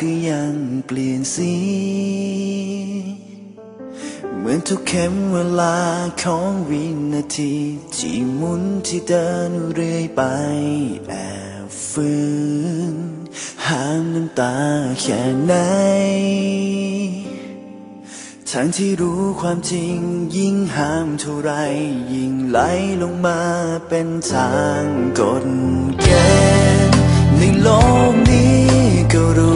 ก็ยังเปลี่ยนสี เหมือนทุกเข็มเวลาของวินาทีที่หมุนที่เดินเรื่อยไปแอบฝืนห้ามน้ำตาแค่ไหนทั้งที่รู้ความจริงยิ่งห้ามเท่าไร ยิ่งไหลลงมาเป็นทางกฎเกณฑ์ในโลกนี้ก็รู้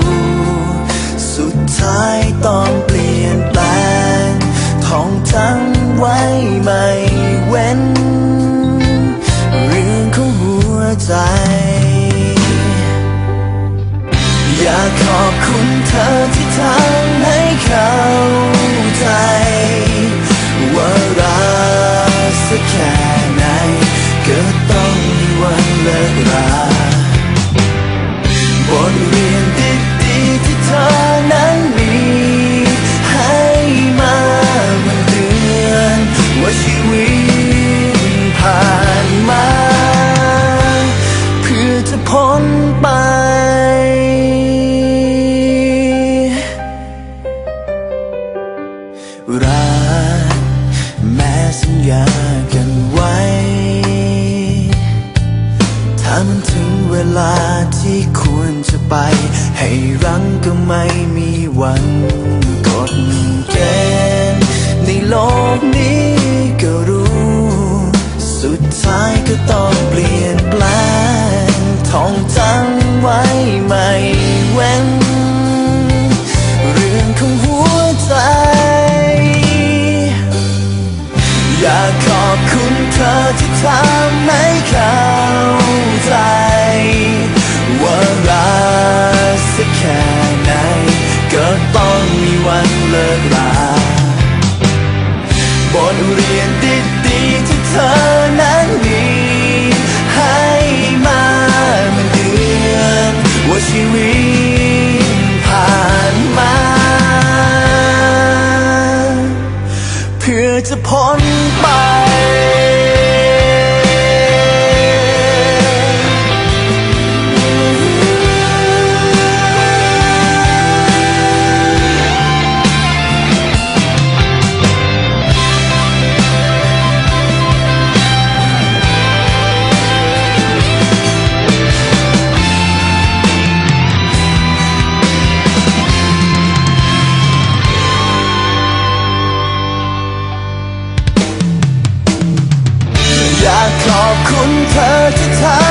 รักแม้สัญญากันไว้ ถ้ามันถึงเวลาที่ควรจะไป ให้รั้งก็ไม่มีวันกดเกณฑ์ในโลกนี้ก็รู้ สุดท้ายก็ต้องเปลี่ยน เคุณเธอที่เธอ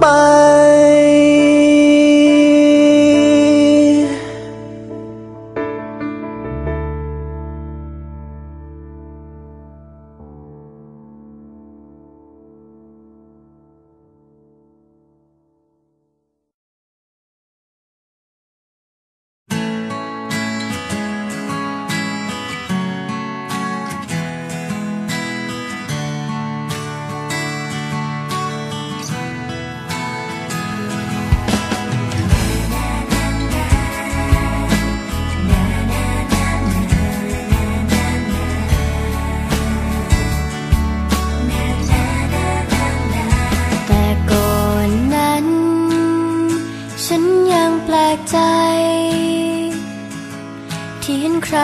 พ้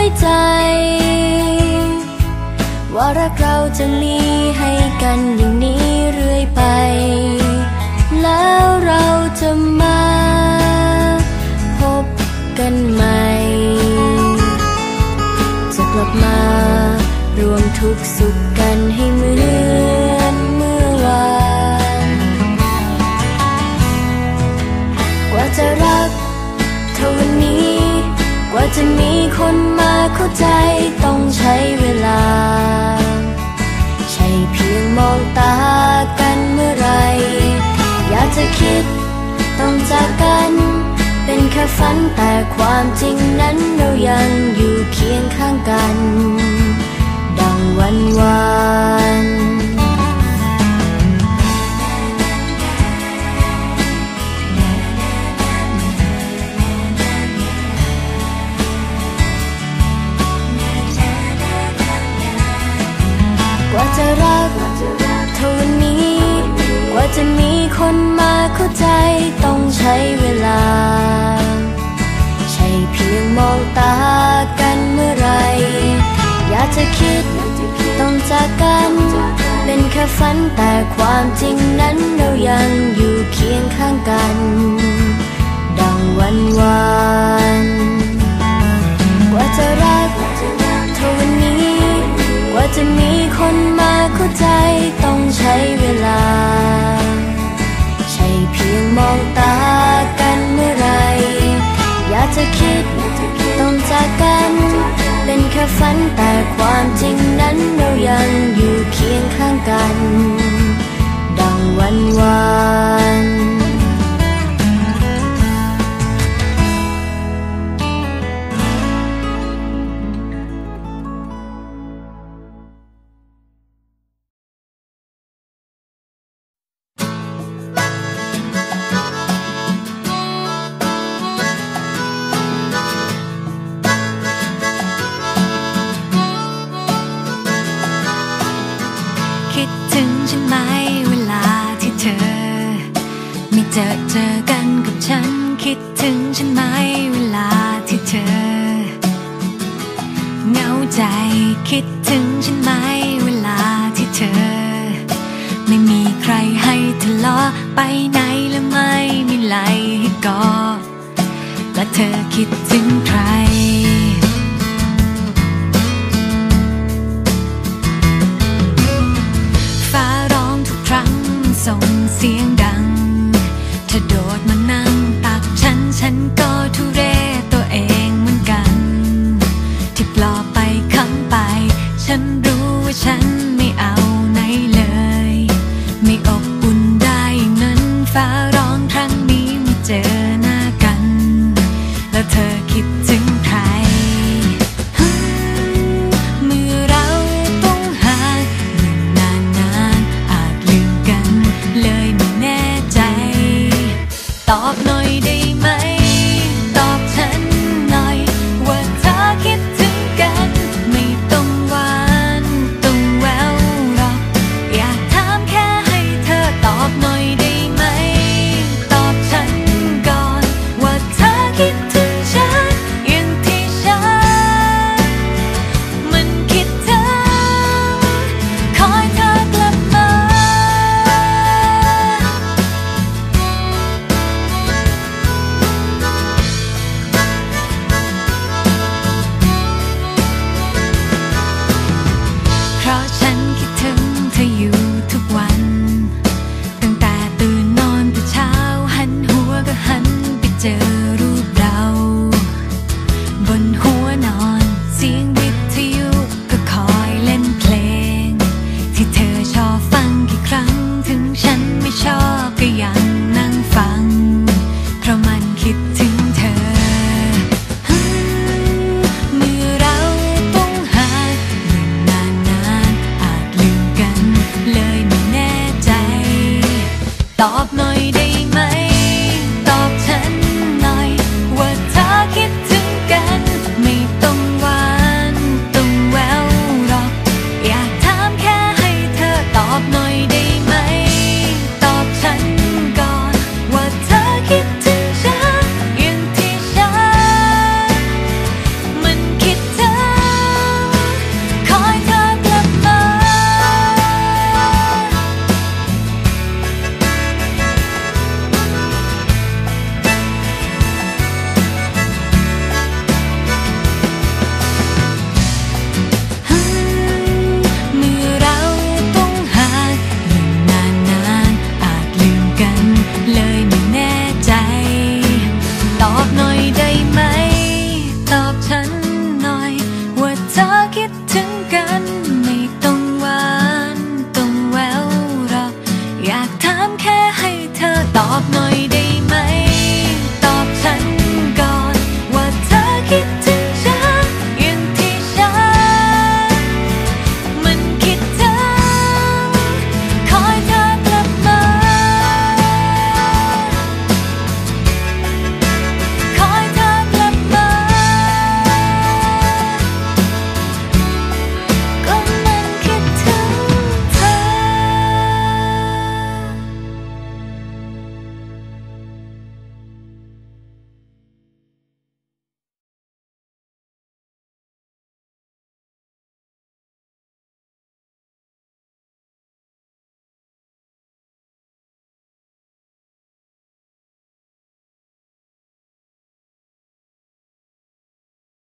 ด้วยใจ ว่ารักเราจะมีให้กันอย่างนี้เรื่อยไป แล้วเราจะมาพบกันใหม่ จะกลับมารวมทุกสุข ฝันแต่ความจริงนั้นเรายังอยู่เคียงข้างกัน ดังวันวานกว่าจะรักเท่านนี้ กว่าจะมีคนมาเข้าใจต้องใช้เวลา ยงมองตากันเมื่อไร อยากจะคิดต้องจากกัน เป็นแค่ฝันแต่ความจริงนั้นเรายังอยู่เคียงข้างกัน ดังวันวานกว่าจะรักเท่าวันนี้ กว่าจะมีคนมาเข้าใจต้องใช้เวลา ใช่เพียงมองตา จะคิดต้องจากกัน เป็นแค่ฝันแต่ความจริงนั้นเรายังอยู่เคียงข้างกัน อเจอกันกับฉันคิดถึงฉันไหมเวลาที่เธอเหงาใจคิดถึงฉันไหมเวลาที่เธอ ไม่มีใครให้ทะเลาะไปไหนและไม่มีไหลให้กอดและเธอคิดถึง ฉันรู้ว่าฉันไม่เอาไหนเลย ไม่อบอุ่นได้อย่างนั้นฟ้าร้องครั้งนี้ไม่เจอหน้ากัน แล้วเธอคิดถึงใครเมื่อเราต้องห่างนานนานๆอาจลืมกัน เลยไม่แน่ใจ ตอบหน่อย 제